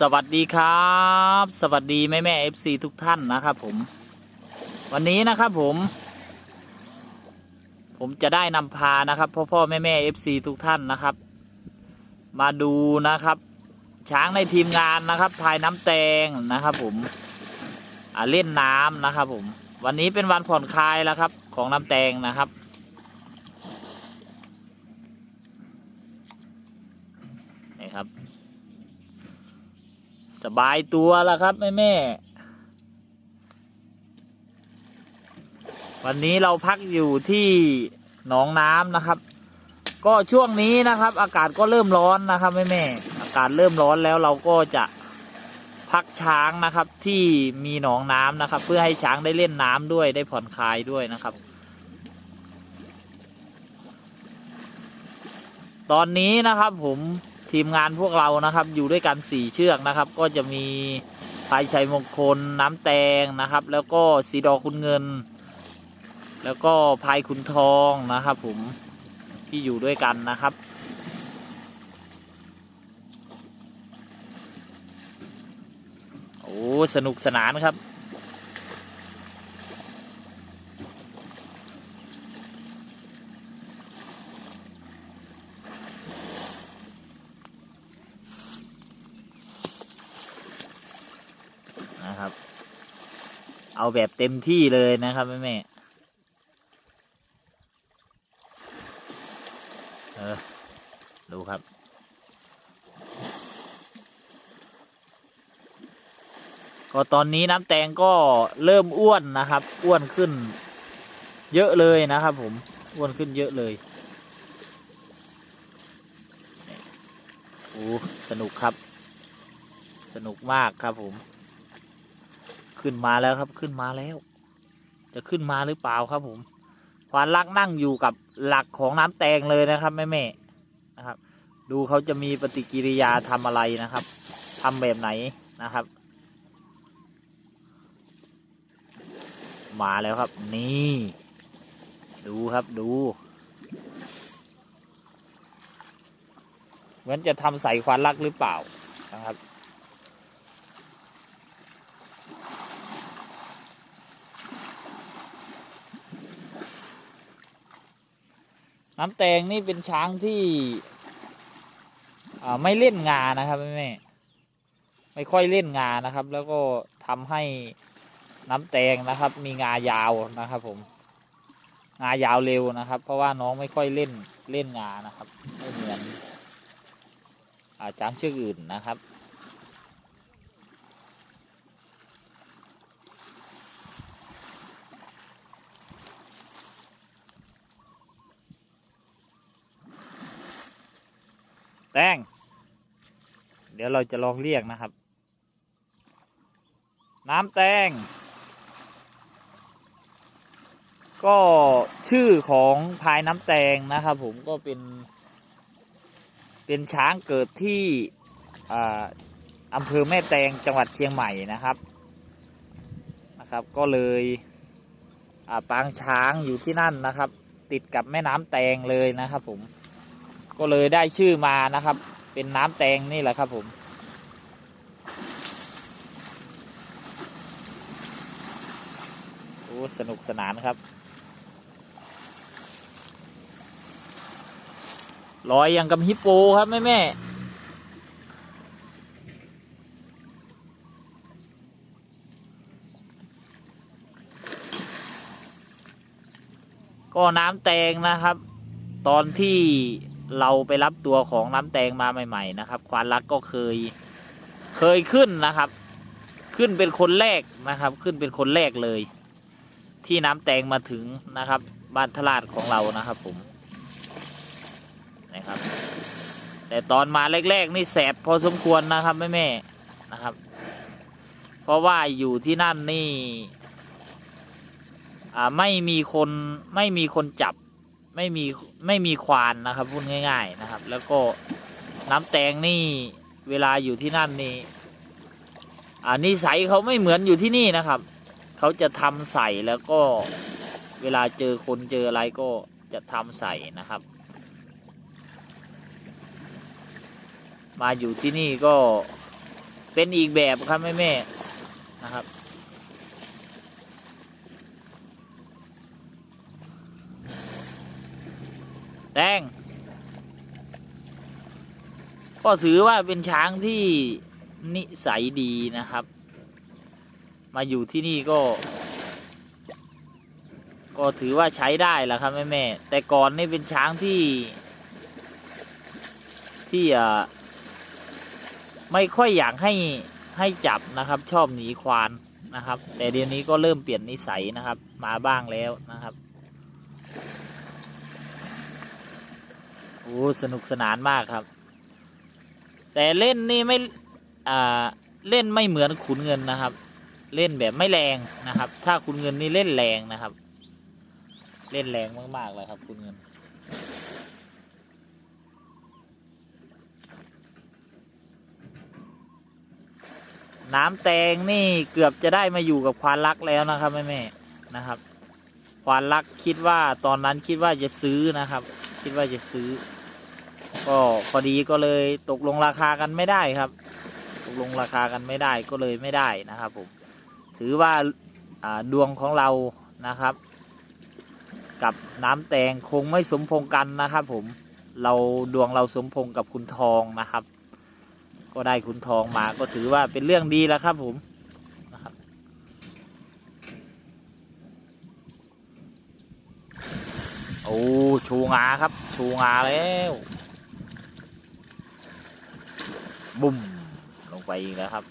สวัสดีครับ สวัสดีแม่แม่เอฟซีทุกท่านนะครับผม วันนี้นะครับผม ผมจะได้นำพานะครับ พ่อพ่อแม่แม่เอฟซีทุกท่านนะครับ มาดูนะครับ ช้างในทีมงานนะครับพายน้ำแตงนะครับผมอ่าเล่นน้ำนะครับผม วันนี้เป็นวันผ่อนคลายแล้วครับ ของน้ำแตงนะครับ นี่ครับ สบายตัวแล้วครับ แม่แม่วันนี้เราพักอยู่ที่หนองน้ำนะครับ ก็ช่วงนี้นะครับ อากาศก็เริ่มร้อนนะครับแม่แม่อากาศเริ่มร้อนแล้วเราก็จะพักช้างนะครับ ที่มีหนองน้ำนะครับ เพื่อให้ช้างได้เล่นน้ำด้วยได้ผ่อนคลายด้วยนะครับ ตอนนี้นะครับผม ทีมงานพวกเรานะครับอยู่ด้วยกันสี่เชือกนะครับ ก็จะมีพายชัยมงคลน้ำแตงนะครับ แล้วก็สีดอคุณเงิน แล้วก็พายคุณทองนะครับ ผมที่อยู่ด้วยกันนะครับโอ้สนุกสนานครับนะครับ เอาแบบเต็มที่เลยนะครับแม่แม่เออ ดูครับ ก็ตอนนี้น้ำแตงก็เริ่มอ้วนนะครับ อ้วนขึ้น เยอะเลยนะครับผม อ้วนขึ้นเยอะเลยโอ้สนุกครับ สนุกมากครับผม ขึ้นมาแล้วครับขึ้นมาแล้ว จะขึ้นมาหรือเปล่าครับผมควานลักนั่งอยู่กับหลักของน้ำแตงเลยนะครับแม่แม่นะครับ ดูเขาจะมีปฏิกิริยาทำอะไรนะครับทำแบบไหนนะครับ มาแล้วครับ นี่ ดูครับดูเหมือนจะทำใส่ควานลักหรือเปล่านะครับ น้ำแตงนี่เป็นช้างที่ไม่เล่นงานะครับแม่แม่ไม่ค่อยเล่นงานะครับ แล้วก็ทำให้น้ำแตงนะครับ มีงายาวนะครับ ผม งายาวเร็วนะครับ เพราะว่าน้องไม่ค่อยเล่นเล่นงานะครับไม่เหมือนอช้างเชือกอื่นนะครับ แตงเดี๋ยวเราจะลองเรียกนะครับ น้ำแตง ก็ชื่อของพายน้ำแตงนะครับผมก็เป็น เป็นช้างเกิดที่ออำเภอแม่แตงจังหวัดเชียงใหม่นะครับนะครับ ก็เลยปางช้างอยู่ที่นั่นนะครับ ติดกับแม่น้ำแตงเลยนะครับผม ก็เลยได้ชื่อมานะครับ เป็นน้ำแตงนี่แหละครับผม โอ้สนุกสนานครับ ลอยอย่างกับฮิปโปครับ แม่แม่ก็น้ำแตงนะครับ ตอนที่ เราไปรับตัวของน้ำแตงมาใหม่ ๆ นะครับ ควานรักก็เคยเคยขึ้นนะครับ ขึ้นเป็นคนแรกนะครับ ขึ้นเป็นคนแรกเลย ที่น้ำแตงมาถึงนะครับ บ้านทลาดของเรานะครับ ผมนะครับ แต่ตอนมาแรก ๆ นี่แสบพอสมควรนะครับแม่แม่ๆนะครับ เพราะว่าอยู่ที่นั่นนี่ไม่มีคนไม่มีคนจับ ไม่มีไม่มีควานนะครับพูดง่าย ๆนะครับ แล้วก็น้ำแตงนี่เวลาอยู่ที่นั่นนี่อ่านิสัยเขาไม่เหมือนอยู่ที่นี่นะครับ เขาจะทำใส่แล้วก็เวลาเจอคนเจออะไรก็จะทำใส่นะครับ มาอยู่ที่นี่ก็เป็นอีกแบบครับแม่แม่นะครับ แดงก็ถือว่าเป็นช้างที่นิสัยดีนะครับ มาอยู่ที่นี่ก็ ก็ถือว่าใช้ได้แล้วครับแม่แม่แต่ก่อนนี่เป็นช้างที่ ที่อ่าไม่ค่อยอยากให้ให้จับนะครับ ชอบหนีควานนะครับ แต่เดี๋ยวนี้ก็เริ่มเปลี่ยนนิสัยนะครับ มาบ้างแล้วนะครับ โอ้สนุกสนานมากครับ แต่เล่นนี่ไม่อ่าเล่นไม่เหมือนขุนเงินนะครับ เล่นแบบไม่แรงนะครับ ถ้าขุนเงินนี่เล่นแรงนะครับ เล่นแรงมากๆเลยครับขุนเงินน้ำแตงนี่เกือบจะได้มาอยู่กับควานรักแล้วนะครับแม่แม่นะครับ ควานรักคิดว่าตอนนั้นคิดว่าจะซื้อนะครับ คิดว่าจะซื้อ ก็พอดีก็เลยตกลงราคากันไม่ได้ครับ ตกลงราคากันไม่ได้ก็เลยไม่ได้นะครับ ผม ถือว่าดวงของเรานะครับ กับน้ำแตงคงไม่สมพงกันนะครับ ผม เราดวงเราสมพงกับคุณทองนะครับ ก็ได้คุณทองมาก็ถือว่าเป็นเรื่องดีแล้วครับ ผมนะครับ โอ้ ชูงาครับ ชูงาแล้วบุ้มลงไปอีกแล้วครับ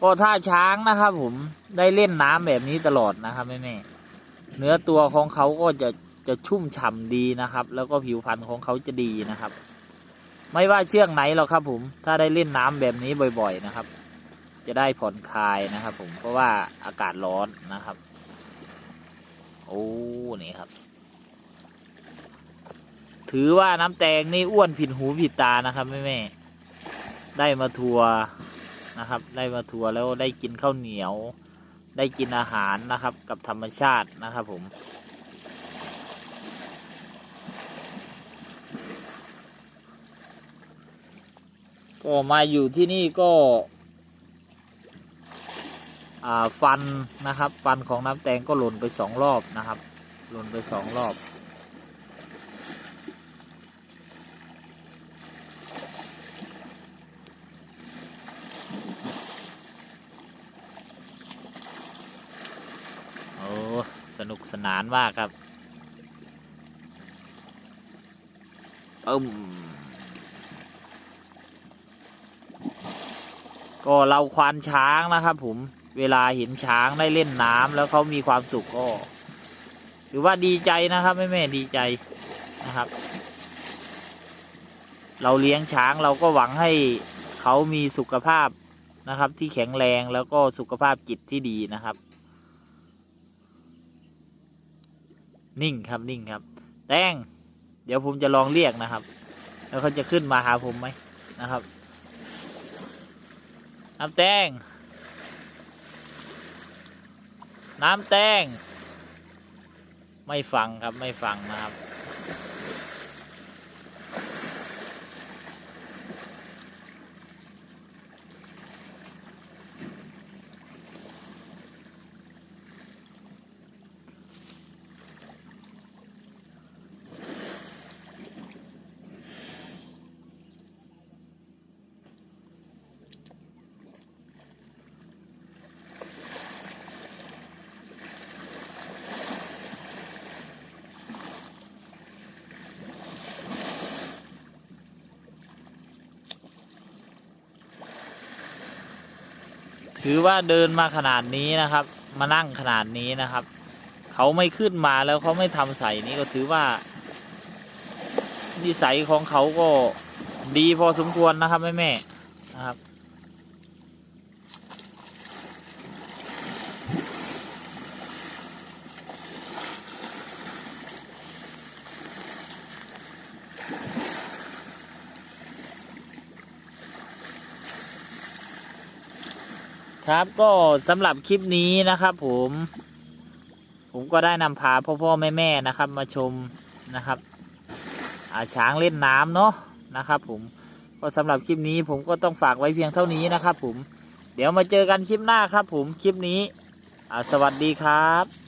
ก็ถ้าช้างนะครับผมได้เล่นน้ำแบบนี้ตลอดนะครับแม่แม่ๆเนื้อตัวของเขาก็จะจะชุ่มฉ่ำดีนะครับ แล้วก็ผิวพรรณของเขาจะดีนะครับ ไม่ว่าเชือกไหนหรอกครับผมถ้าได้เล่นน้ำแบบนี้บ่อย ๆ นะครับ จะได้ผ่อนคลายนะครับผมเพราะว่าอากาศร้อนนะครับ โอ้นี่ครับ ถือว่าน้ำแตงนี่อ้วนผิดหูผิดตานะครับแม่แม่ได้มาทัวร์นะครับ ได้มาทัวร์แล้วได้กินข้าวเหนียว ได้กินอาหารนะครับ กับธรรมชาตินะครับผมก็มาอยู่ที่นี่ก็ ฟันนะครับ ฟันของน้ำแตงก็หล่นไปสองรอบนะครับ หล่นไปสองรอบ โอ้ สนุกสนานมากครับอึมก็เราควานช้างนะครับผม เวลาเห็นช้างได้เล่นน้ำแล้วเขามีความสุขก็ถือว่าดีใจนะครับแม่แม่ดีใจนะครับ เราเลี้ยงช้างเราก็หวังให้เขามีสุขภาพนะครับ ที่แข็งแรงแล้วก็สุขภาพจิตที่ดีนะครับ นิ่งครับนิ่งครับ แตงเดี๋ยวผมจะลองเรียกนะครับ แล้วเขาจะขึ้นมาหาผมไหมนะครับน้ำแตง น้ำแตง ไม่ฟังครับไม่ฟังนะครับ ถือว่าเดินมาขนาดนี้นะครับ มานั่งขนาดนี้นะครับ เขาไม่ขึ้นมาแล้วเขาไม่ทำใส่นี้ก็ถือว่านิสัยของเขาก็ดีพอสมควรนะครับแม่แม่นะครับ ครับก็สำหรับคลิปนี้นะครับผม ผมก็ได้นำพาพ่อพ่อแม่แม่นะครับ มาชมนะครับอาช้างเล่นน้ำเนาะนะครับ ผมก็สำหรับคลิปนี้ผมก็ต้องฝากไว้เพียงเท่านี้นะครับ ผม เดี๋ยวมาเจอกันคลิปหน้าครับ ผมคลิปนี้สวัสดีครับ